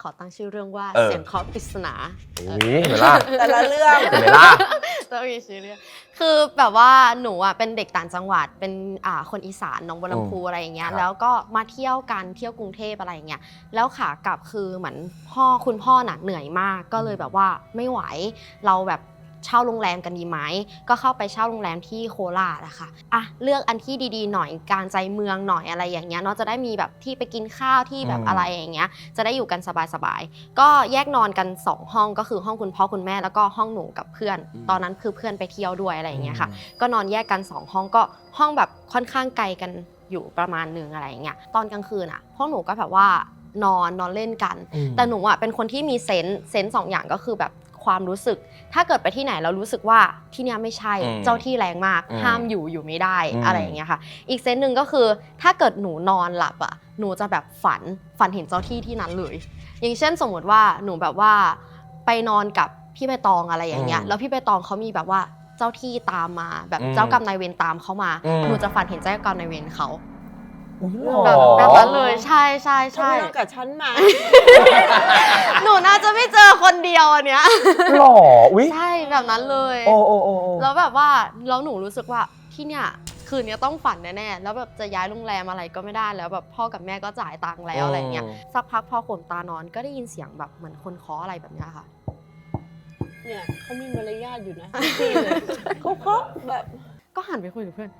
ขอตั้งชื่อเรื่องว่าเออ เสียงเคาะปริศนาอุ้ยเห็นไหมล่ะแต่ละเรื่อง เห็นไหมล่ะ ต้องมีชื่อเรื่องคือแบบว่าหนูอะเป็นเด็กต่างจังหวัดเป็นอ่าคนอีสานหน้องบัวลำพูอะไรอย่างเงี้ยครับ แล้วก็มาเที่ยวกันเที่ยวกรุงเทพอะไรอย่างเงี้ยแล้วขากลับคือเหมือนพ่อคุณพ่อน่ะเหนื่อยมากก็เลยแบบว่าไม่ไหวเราแบบ เช่าโรงแรมกันดีไหมก็เข้าไปเช่าโรงแรมที่โคราชอะค่ะอะเลือกอันที่ดีๆ หน่อยกลารใจเมืองหน่อยอะไรอย่างเงี้ยเนาะจะได้มีแบบที่ไปกินข้าวที่แบบอืมอะไรอย่างเงี้ยจะได้อยู่กันสบายๆก็แยกนอนกัน 2 ห้องก็คือห้องคุณพ่อคุณแม่แล้วก็ห้องหนูกับเพื่อนอืมตอนนั้นคือเพื่อนไปเที่ยวด้วยอะไรอย่างเงี้ยค่ะ ก็นอนแยกกัน 2 ห้องก็ห้องแบบค่อนข้างไกลกันอยู่ประมาณหนึงอะไรอย่างเงี้ยตอนกลางคืนอะพวกหนูก็แบบว่านอนนอนเล่นกันอืมแต่หนูอะเป็นคนที่มีเซนส์เซนส์สองอย่างก็คือแบบ ความรู้สึก ถ้าเกิดไปที่ไหนเรารู้สึกว่าที่เนี้ยไม่ใช่อืมเจ้าที่แรงมาก อืมห้ามอยู่อยู่ไม่ได้อืม อะไรอย่างเงี้ยค่ะ อีกเซนส์หนึ่งก็คือถ้าเกิดหนูนอนหลับอะหนูจะแบบฝันฝันเห็นเจ้าที่ที่นั้นเลย อย่างเช่นสมมติว่าหนูแบบว่าไปนอนกับพี่ใบตองอะไรอย่างเงี้ยอืมแล้วพี่ใบตองเขามีแบบว่าเจ้าที่ตามมา แบบอืมเจ้ากรรมนายเวรตามเขามา อืม หนูจะฝันเห็นเจ้ากรรมนายเวรเขาอุ๊ย แบบหรอแบบนั้นเลยใช่ใช่ใช่ใช่นอนกับฉันมา หนูน่าจะไม่เจอคนเดียวอันเนี้ยหรออุ้ยใช่แบบนั้นเลยโอ้โอ้โอ้โอ้แล้วแบบว่าแล้วหนูรู้สึกว่าที่เนี่ยคืนนี้ต้องฝันแน่ๆ แล้วแบบจะย้ายโรงแรมอะไรก็ไม่ได้แล้วแบบพ่อกับแม่ก็จ่ายตังค์แล้วอะไรเงี้ย สักพักพอข่มตานอนก็ได้ยินเสียงแบบเหมือนคนเคาะอะไรแบบเนี้ยค่ะ เนี่ยเขามีมารยาทอยู่นะพี่เลยเขาเขาแบบ ก็หันไปคุยกับเพื่อน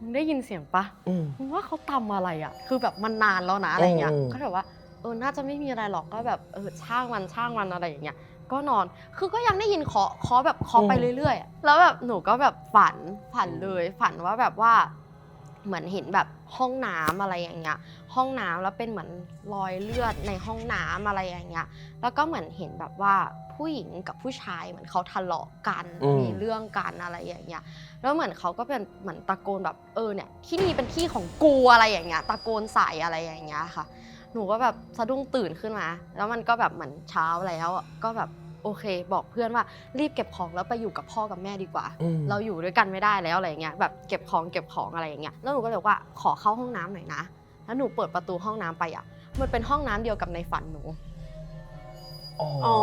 มึงได้ยินเสียงปะอืม มึงว่าเขาทำอะไรอะ คือแบบมันนานแล้วนะอะไรเงี้ยอืม ก็แบบว่าเออน่าจะไม่มีอะไรหรอกก็แบบเออช่างมันช่างมันอะไรอย่างเงี้ยก็นอนคือก็ยังได้ยินเคาะเคาะแบบเคาะไปเรื่อยๆอะแล้วแบบหนูก็แบบฝันฝันเลยฝันว่าแบบว่า เหมือนเห็นแบบห้องน้ำอะไรอย่างเงี้ย ห้องน้ำแล้วเป็นเหมือนรอยเลือดในห้องน้ำอะไรอย่างเงี้ย แล้วก็เหมือนเห็นแบบว่าผู้หญิงกับผู้ชายเหมือนเขาทะเลาะกันอืมมีเรื่องกันอะไรอย่างเงี้ย แล้วเหมือนเขาก็เป็นเหมือนตะโกนแบบเออเนี่ยที่นี่เป็นที่ของกูอะไรอย่างเงี้ย ตะโกนใส่อะไรอย่างเงี้ยค่ะ หนูก็แบบสะดุ้งตื่นขึ้นมา แล้วมันก็แบบเหมือนเช้าแล้วอะก็แบบ โอเค บอกเพื่อนว่ารีบเก็บของแล้วไปอยู่กับพ่อกับแม่ดีกว่า อืม เราอยู่ด้วยกันไม่ได้แล้วอะไรเงี้ยแบบเก็บของเก็บของอะไรอย่างเงี้ยแล้วหนูก็เลยบอกว่าขอเข้าห้องน้ำหน่อยนะแล้วหนูเปิดประตูห้องน้ำไปอะ มันเป็นห้องน้ำเดียวกับในฝันหนู อ๋ออ๋อ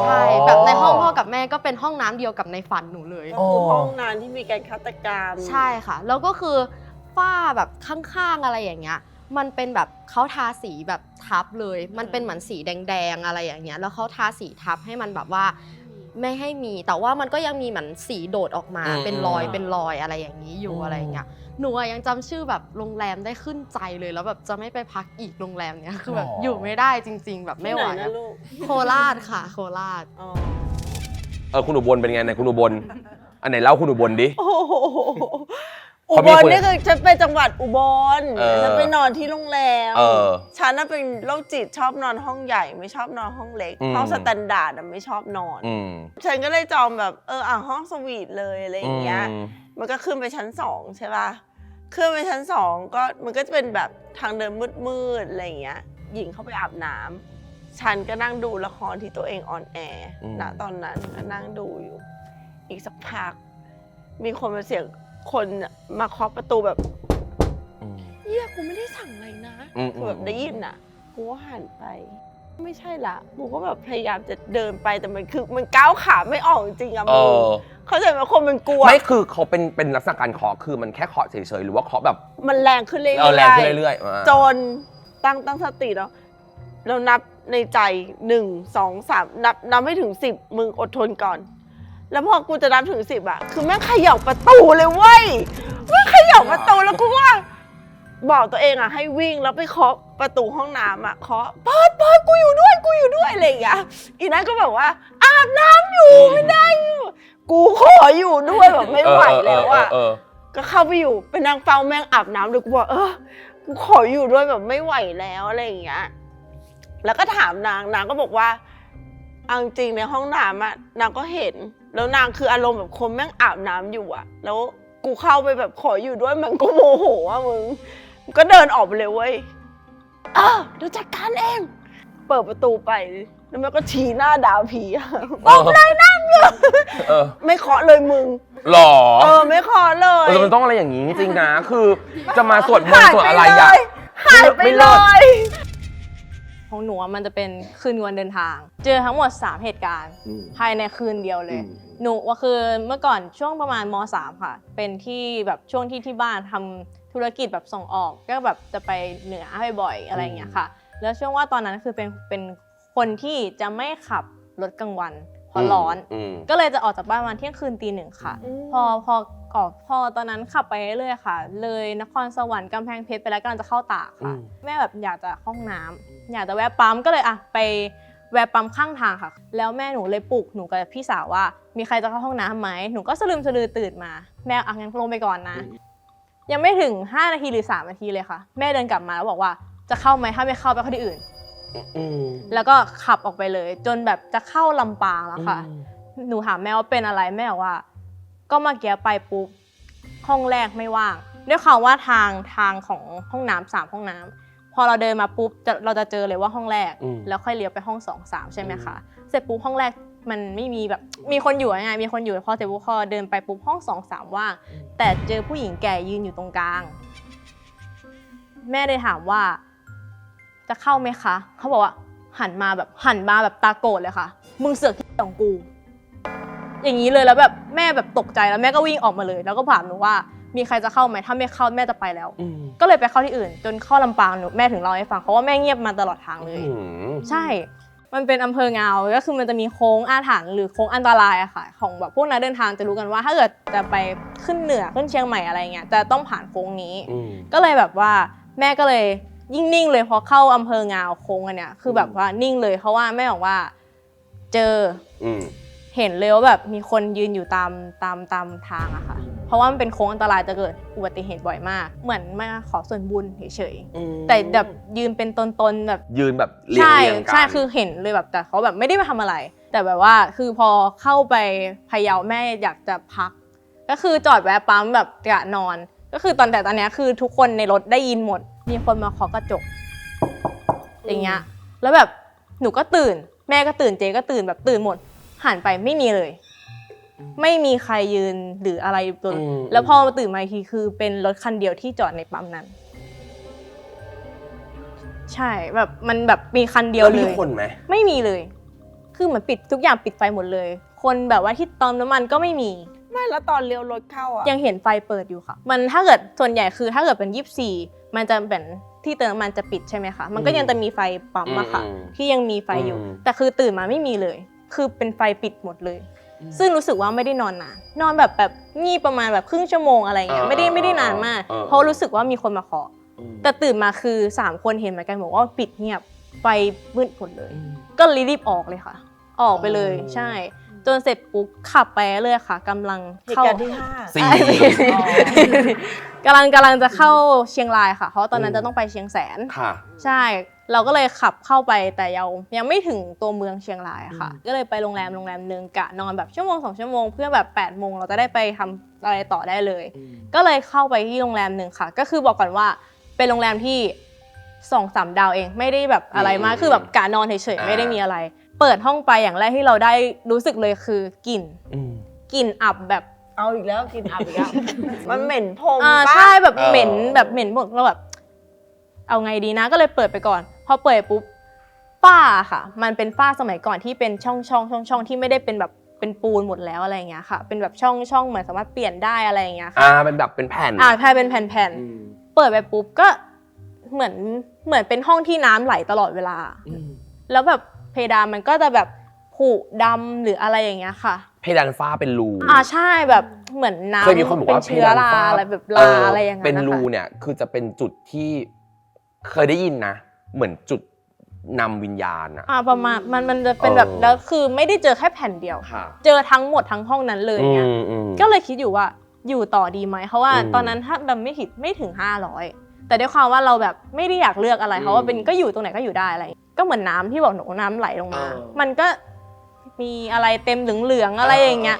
ใช่แบบในห้องพ่อกับแม่ก็เป็นห้องน้ำเดียวกับในฝันหนูเลย ก็คือห้องนานที่มีการฆาตกรรม ใช่ค่ะ แล้วก็คือฝ้าแบบข้างๆอะไรอย่างเงี้ย มันเป็นแบบเขาทาสีแบบทับเลย มันเป็นเหมือนสีแดงๆอะไรอย่างเงี้ย แล้วเขาทาสีทับให้มันแบบว่าไม่ให้มี แต่ว่ามันก็ยังมีเหมือนสีโดดออกมา อืม เป็นรอย เป็นรอยอะไรอย่างนี้อยู่อืมอะไรอย่างเงี้ย หนูอะยังจำชื่อแบบโรงแรมได้ขึ้นใจเลย แล้วแบบจะไม่ไปพักอีกโรงแรมเนี้ย คือแบบอยู่ไม่ได้จริง ๆ แบบไม่ไหวที่นนะอะลูกโคราชค่ะ โคราช อ๋อเออคุณอุบลเป็นไงไหนคุณอุบลอันไหนเล่าคุณอุบลดิโอ้โห อุเขาบมีลคน นี่คือฉันไปจังหวัดอุบลเออฉันไปนอนที่โรงแรมเออฉันน่ะเป็นโรคจิตชอบนอนห้องใหญ่ไม่ชอบนอนห้องเล็กอืม ห้องสแตนดาร์ดอะไม่ชอบนอน อืมฉันก็เลยจองแบบเอออะห้องสวีทเลยอะไรอย่างเงี้ย อืม มันก็ขึ้นไปชั้นสองใช่ป่ะขึ้นไปชั้นสองก็มันก็จะเป็นแบบทางเดินมืดๆอะไรอย่างเงี้ย หญิงเข้าไปอาบน้ำฉันก็นั่งดูละครที่ตัวเองออนแอร์อืม ณตอนนั้นก็นั่งดูอยู่ อีกสักพัก มีคนมาเสียง คนน่ะมาเคาะประตูแบบอืมเยี่ยกูไม่ได้สั่งอะไรนะอืมคือแบบได้ยินอะกูก็หันไป ไม่ใช่ละกูก็แบบพยายามจะเดินไปแต่มันคือมันก้าวขาไม่ออกจริงๆอะเอมึงอเข้าใจไหมคนมันกลัว ไม่คือเขาเป็นเป็นลักษณะการเคาะคือมันแค่เคาะเฉยๆหรือว่าเคาะแบบมันแรงขึ้นเรื่อยเออแรงขึ้นเรื่อยๆอ่า จนตั้งตั้งสติแล้วเรานับในใจหนึ่งสองสามนับนับไม่ถึงสิบมึงอดทนก่อน แล้วพอกูจะนับถึงสิบอะคือแม่งเขย่าประตูเลยเว้ยแม่งเขย่าประตูแล้วกูว่า บอกตัวเองอะให้วิ่งแล้วไปเคาะประตูห้องน้ำอะเคาะเปิดเปิดกูอยู่ด้วยกูอยู่ด้วยอะไรอย่างเงี้ยอีนั้นก็แบบว่า อาบน้ำอยู่ไม่ได้อยู่กูขออยู่ด้วยแบบไม่ไหวแล้วอะ เออก็เข้าไปอยู่ไปนั่งเฝ้าแม่งอาบน้ำเลยกูบอกเออกูขออยู่ด้วยแบบไม่ไหวแล้วอะไรอย่างเงี้ยแล้วก็ถามนางนางก็บอกว่าเอาจริงๆในห้องน้ำอะนางก็เห็น แล้วนางคืออารมณ์แบบคนแม่งอาบน้ำอยู่อะแล้วกูเข้าไปแบบขออยู่ด้วยมันก็โมโหอะมึงก็เดินออกไปเลยเว้ยเออเดี๋ยวจัดการเอง เปิดประตูไป แล้วมันก็ชี้หน้าดาวผีอะเออเลยนั่งเออไม่เคาะเลยมึงหรอเออไม่เคาะเลยเออมันต้องอะไรอย่างนี้จริงๆนะ คือจะมาสวดมนต์สวดอะไรอะหายไปไม่เลเลิศยพอ ของหนูอะมันจะเป็นคืนวันเดินทาง เจอทั้งหมด 3 เหตุการณ์ภายในคืนเดียวเลยหนูว่าคือเมื่อก่อนช่วงประมาณม .3 ค่ะ เป็นที่แบบช่วงที่ที่บ้านทำธุรกิจแบบส่งออก ก็แบบจะไปเหนือบ่อยๆอะไรอย่างเงี้ยค่ะ แล้วช่วงว่าตอนนั้นคือเป็นเป็นคนที่จะไม่ขับรถกลางวันเพราะร้อน มก็เลยจะออกจากบ้านประมาณเที่ยงคืนตีหนึ่งค่ะอืมพอพอ ออกพอตอนนั้นขับไปเรื่อยๆค่ะ เลยนครสวรรค์กำแพงเพชรไปแล้วกำลังจะเข้าตากค่ะ อืม แม่แบบอยากจะเข้าห้องน้ำอยากจะแวะปั๊มก็เลยอะไปแวะปั๊มข้างทางค่ะ แล้วแม่หนูเลยปลุกหนูกับพี่สาวว่า มีใครจะเข้าห้องน้ำไหมหนูก็สลืมสลือตื่นมา แม่อะงั้นลงไปก่อนนะ ยังไม่ถึง 5 นาทีหรือ 3 นาทีเลยค่ะ แม่เดินกลับมาแล้วบอกว่าจะเข้าไหมถ้าไม่เข้าไปเข้าที่อื่น อืมแล้วก็ขับออกไปเลย จนแบบจะเข้าลำปางแล้วค่ะ หนูถามแม่ว่าเป็นอะไรแม่บอกว่า ก็เมื่อกี้ไปปุ๊บห้องแรกไม่ว่าง ด้วยความว่าทางทางของห้องน้ำสามห้องน้ำพอเราเดินมาปุ๊บจะเราจะเจอเลยว่าห้องแรก อืม แล้วค่อยเลี้ยวไปห้องสองสามใช่ไหมคะเสร็จปุ๊บห้องแรกมันไม่มีแบบมีคนอยู่ไงมีคนอยู่พอเสร็จปุ๊บพอเดินไปปุ๊บห้องสองสามว่างแต่เจอผู้หญิงแก่ยืนอยู่ตรงกลาง แม่เลยถามว่า จะเข้าไหมคะ เขาบอกว่าหันมาแบบหันมาแบบตาโกรธเลยค่ะ มึงเสือกที่ของกู อย่างนี้เลยแล้วแบบแม่แบบตกใจแล้วแม่ก็วิ่งออกมาเลย แล้วก็ถามหนูว่ามีใครจะเข้าไหมถ้าไม่เข้าแม่จะไปแล้ว อืมก็เลยไปเข้าที่อื่น จนเข้าลำปางหนูแม่ถึงเล่าให้ฟังเพราะว่าแม่เงียบมาตลอดทางเลย อืมใช่ มันเป็นอำเภอเงาก็คือมันจะมีโค้งอาถรรพ์หรือโค้งอันตรายอะค่ะ ของแบบพวกนักเดินทางจะรู้กันว่า ถ้าเกิดจะไปขึ้นเหนือขึ้นเชียงใหม่อะไรเงี้ย จะต้องผ่านโค้งนี้ อืม ก็เลยแบบว่าแม่ก็เลยยิ่งนิ่งเลยพอเข้าอำเภอเงาโค้งอันเนี้ย คือแบบว่านิ่งเลยเพราะว่าแม่บอกว่า เจอ อืม เห็นเลยว่าแบบมีคนยืนอยู่ตามตามตามทางอะค่ะ เพราะว่ามันเป็นโค้งอันตรายจะเกิดอุบัติเหตุบ่อยมาก เหมือนมาขอส่วนบุญเฉยๆแต่แบบยืนเป็นตนๆแบบ ยืนแบบเรียงใช่เรียงกัน ใช่คือเห็นเลยแบบแต่เขาแบบไม่ได้มาทำอะไร แต่แบบว่าคือพอเข้าไปพะเยาแม่อยากจะพัก ก็คือจอดแวะปั๊มแบบกะนอน ก็คือตอนแต่ตอนเนี้ยคือทุกคนในรถได้ยินหมด มีคนมาเคาะกระจก อย่างเงี้ยแล้วแบบหนูก็ตื่น แม่ก็ตื่นเจก็ตื่นแบบตื่นหมด หันไปไม่มีเลย ไม่มีใครยืนหรืออะไรตัวอืม แล้วพอมาตื่นมาอีกทีคือเป็นรถคันเดียวที่จอดในปั๊มนั้น ใช่แบบมันแบบมีคันเดียวเลแมีย คนไหมไม่มีเลย คือเหมือนปิดทุกอย่างปิดไฟหมดเลย คนแบบว่าที่เติมน้ำมันก็ไม่มี ไม่แล้วตอนเลี้ยวรถเข้าอะยังเห็นไฟเปิดอยู่ค่ะ มันถ้าเกิดส่วนใหญ่คือถ้าเกิดเป็นยี่สี่มันจะเป็นที่เติมน้ำมันจะปิดใช่ไหมคะ มันก็ยังจะมีไฟปั๊มอะค่ะ อืม ที่ยังมีไฟอยู่ อืม แต่คือตื่นมาไม่มีเลย คือเป็นไฟปิดหมดเลย ซึ่งรู้สึกว่าไม่ได้นอนนานนอนแบบแบบงีบประมาณแบบครึ่งชั่วโมงอะไรเงี้ยไม่ได้ไม่ได้นานมาก เพราะรู้สึกว่ามีคนมาเคาะแต่ตื่นมาคือสามคนเห็นเหมือนกันบอกว่าปิดเงียบไฟมืดหมดเลย ก็รีบออกเลยค่ะ ออกไปเลยอ๋อใช่ จนเสร็จปุ๊บขับไปเลยค่ะกำลังเหตุเข้าการณ์ที่ห้าสี่ใช่อ๋อกำลังกำลังจะเข้าเชียงรายค่ะ เพราะตอนนั้นจะต้องไปเชียงแสนค่ะ ใช่ เราก็เลยขับเข้าไปแต่ยังยังไม่ถึงตัวเมืองเชียงรายอะค่ะ ก็เลยไปโรงแรมโรงแรมหนึ่งกะนอนแบบชั่วโมงสองชั่วโมงเพื่อแบบ8ปดโมงเราจะได้ไปทำอะไรต่อได้เลย ก็เลยเข้าไปที่โรงแรมหนึ่งค่ะ ก็คือบอกก่อนว่าเป็นโรงแรมที่สองสามดาวเองไม่ได้แบบอะไรมากอืมคือแบบกะนอนเฉยๆอ่าไม่ได้มีอะไร เปิดห้องไปอย่างแรกที่เราได้รู้สึกเลยคือกลิ่นอืมกลิ่นอับแบบเอาอีกแล้วกินอับอีกแล้วมันเหม็นพรมอ่าปะใช่แบบเออเหม็นแบบเหม็นหมดเราแบบเอาไงดีนะก็เลยเปิดไปก่อน พอเปิดปุ๊บฝ้าค่ะ มันเป็นฝ้าสมัยก่อนที่เป็นช่องช่องช่องช่องที่ไม่ได้เป็นแบบเป็นปูนหมดแล้วอะไรอย่างเงี้ยค่ะ เป็นแบบช่องช่องเหมือนสามารถเปลี่ยนได้อะไรอย่างเงี้ยค่ะอ่าเป็นแบบเป็นแผ่นอ่าใช่เป็นแผ่นๆเปิดไปปุ๊บก็เหมือนเหมือนเป็นห้องที่น้ำไหลตลอดเวลาแล้วแบบเพดานมันก็จะแบบผุดำหรืออะไรอย่างเงี้ยค่ะ เพดานฟ้าเป็นรู อ่าใช่แบบเหมือนน้ำเคยมีคนบอกว่าเป็นเชื้อราพดนฟ้อะไรแบบลาอะไรอย่างเป็นั้นนนะคะรูเนี่ยคือจะเป็นจุดที่เคยได้ยินนะ เหมือนจุดนำวิญญาณอะ อ่าประมาณมันมันจะเป็นแบบเออ แล้วคือไม่ได้เจอแค่แผ่นเดียว ค่ะเจอทั้งหมดทั้งห้องนั้นเลยเนี่ยอืมอืม ก็เลยคิดอยู่ว่าอยู่ต่อดีไหมเพราะว่าอืมตอนนั้นถ้าแบบไม่ผิดไม่ถึง 500 แต่ด้วยความว่าเราแบบไม่ได้อยากเลือกอะไรอืมเพราะว่าเป็นก็อยู่ตรงไหนก็อยู่ได้อะไรก็เหมือนน้ำที่บอกหนูน้ำไหลลงมา เออ มันก็มีอะไรเต็มเหลืองๆอะไรอย่างเงี้ย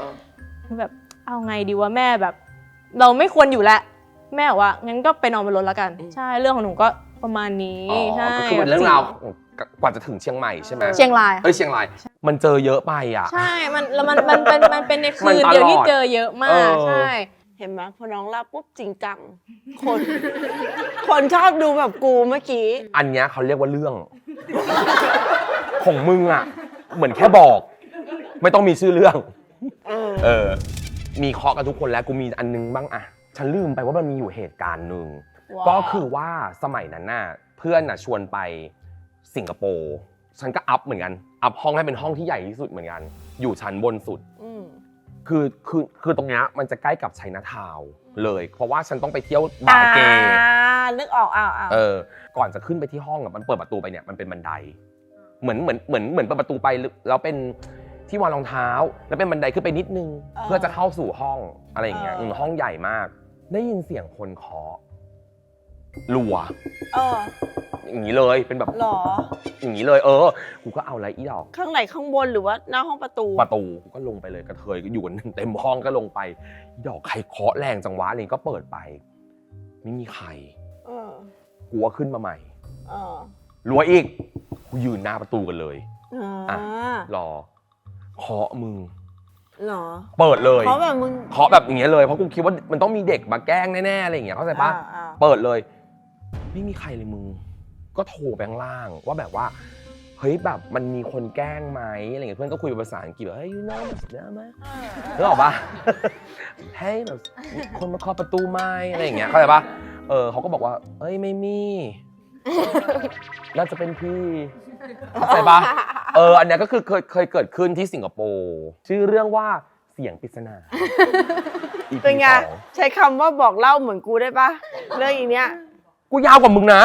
แบบเอาไงดีวะแม่แบบ เราไม่ควรอยู่แล้วแม่บอกว่างั้นก็ไปนอนบนรถแล้วกันใช่เรื่องของหนูก็ ประมาณนี้ อ๋อใช่ก็คือเป็นเรื่องราวกว่าจะถึงเชียงใหม่ใช่ไหมเชียงรายเอ้ยเชียงราย มันเจอเยอะไปอะ ใช่ มันแล้วมันมันเป็นมันเป็นในคืนมันตลอดเดียวที่เจอเยอะมากเออใช่ เห็นไหมพอน้องเล่าปุ๊บจริงจัง คน คนชอบดูแบบกูเมื่อกี้อันเนี้ยเขาเรียกว่าเรื่อง ของมึงอะ เหมือนแค่บอก ไม่ต้องมีชื่อเรื่อง เออเออ มีเคาะกันทุกคนแล้วกูมีอันนึงบ้างอะฉันลืมไปว่ามันมีอยู่เหตุการณ์หนึ่ง ว้าวก็คือว่าสมัยนั้นน่ะเพื่อนน่ะชวนไปสิงคโปร์ฉันก็อัพเหมือนกัน อัพห้องให้เป็นห้องที่ใหญ่ที่สุดเหมือนกัน อยู่ชั้นบนสุด อืม คือคือคือตรงเนี้ยมันจะใกล้กับไชน่าทาวน์เลย เพราะว่าฉันต้องไปเที่ยวบาร์เกย์ อ่านึกออกอ้าวอ้าวเออ ก่อนจะขึ้นไปที่ห้องอะมันเปิดประตูไปเนี่ยมันเป็นบันได เหมือนเหมือนเหมือนเหมือนเปิดประตูไปแล้วเป็นที่วางรองเท้า แล้วเป็นบันไดขึ้นไปนิดนึง เพื่อจะเข้าสู่ห้องอะไรอย่างเงี้ยอืมห้องใหญ่มาก ได้ยินเสียงคนเคาะ รัวเอออย่างนี้เลยเป็นแบบหรอ อย่างนี้เลย เออกูก็เอาอะไรอีดอก ข้างไหนข้างบนหรือว่าหน้าห้องประตู ประตูกูก็ลงไปเลยกระเทยก็อยู่กันเต็มห้องก็ลงไปอีดอกใครเคาะแรงจังหวะนี่ก็เปิดไป ไม่มีใครเออกูก็ขึ้นมาใหม่เออรัวอีกกูยืนหน้าประตูกันเลย อ่ารอเคาะมึงหรอ เปิดเลยเพราะแบบมึงเคาะแบบอย่างเงี้ยเลยเพราะกูคิดว่ามันต้องมีเด็กมาแกล้งแน่ๆอะไรอย่างเงี้ยเข้าใจปะอ่าอ่าเปิดเลย ไม่มีใครเลยมึง ก็โทรไปข้างล่าง ว่าแบบว่าเฮ้ยแบบมันมีคนแกล้งไหมอะไรเงี้ยเพื่อนก็คุยเป็นภาษาอังกฤษแบบเฮ้ย you know แบบเนี้ยไหมนึกออกปะเฮ้ยแบบคนมาเคาะประตูไหมอะไรอย่างเงี้ยเข้าใจปะเออเขาก็บอกว่าเอ้ยไม่มีน่าจะเป็นพี่เข้าใจปะเอออันเนี้ยก็คือเคยเคยเกิดขึ้นที่สิงคโปร์ชื่อเรื่องว่าเสียงปริศนา EP เป็นไงสอง ใช้คำว่าบอกเล่าเหมือนกูได้ปะเรื่องอีเนี้ย กูยาวกว่ามึงนะ